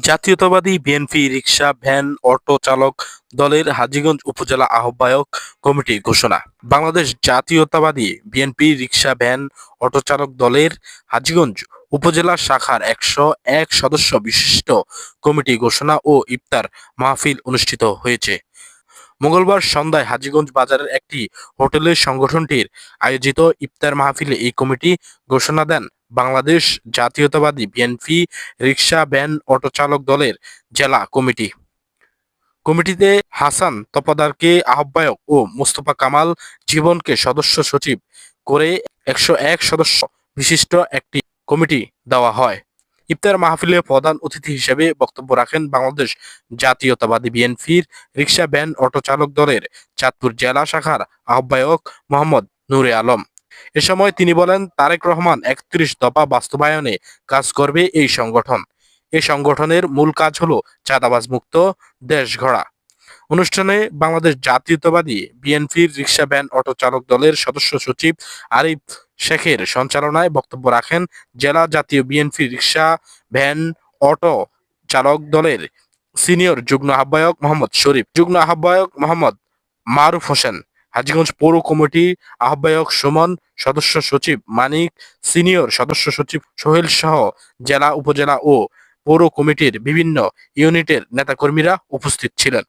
জাতীয়তাবাদী BNP rickshaw van, auto চালক দলের হাজীগঞ্জ উপজেলা আহ্বায়ক কমিটি ঘোষণা। বাংলাদেশ জাতীয়তাবাদী বিএনপি রিক্সা ভ্যান, অটো চালক দলের হাজীগঞ্জ উপজেলা শাখার একশো এক সদস্য বিশিষ্ট কমিটি ঘোষণা ও ইফতার মাহফিল অনুষ্ঠিত হয়েছে। মঙ্গলবার সন্ধ্যায় হাজীগঞ্জ বাজারের একটি হোটেলে সংগঠনটির আয়োজিত ইফতার মাহফিলে এই কমিটি ঘোষণা দেন বাংলাদেশ জাতীয়তাবাদী বিএনপি রিক্সা ভ্যান, অটো চালক দলের জেলা কমিটি। কমিটিতে হাসান তপাদারকে আহ্বায়ক ও মোস্তফা কামাল জীবনকে সদস্য সচিব করে একশো এক সদস্য বিশিষ্ট একটি কমিটি দেওয়া হয়। ইফতার মাহফিলে প্রধান অতিথি হিসেবে বক্তব্য রাখেন বাংলাদেশ জাতীয়তাবাদী বিএনপির রিক্সা ভ্যান, অটো চালক দলের চাঁদপুর জেলা শাখার আহ্বায়ক মোহাম্মদ নূরে আলম। এ সময় তিনি বলেন, তারেক রহমান একত্রিশ দফা বাস্তবায়নে কাজ করবে এই সংগঠন। এই সংগঠনের মূল কাজ হলো চাঁদাবাজ মুক্ত দেশ গড়া। অনুষ্ঠানে বাংলাদেশ জাতীয়তাবাদী বিএনপির রিকশা ভ্যান অটো চালক দলের সদস্য সচিব আরিফ শেখের সঞ্চালনায় বক্তব্য রাখেন জেলা জাতীয় বিএনপি রিক্সা ভ্যান অটো চালক দলের সিনিয়র যুগ্ম আহ্বায়ক মোহাম্মদ শরীফ। যুগ্ম আহ্বায়ক মোহাম্মদ মারুফ হোসেন হাজীগঞ্জ পৌর কমিটি আহ্বায়ক সুমন, সদস্য সচিব মানিক, সিনিয়র সদস্য সচিব সোহেল সহ জেলা, উপজেলা ও পৌর কমিটির বিভিন্ন ইউনিটের নেতাকর্মীরা উপস্থিত ছিলেন।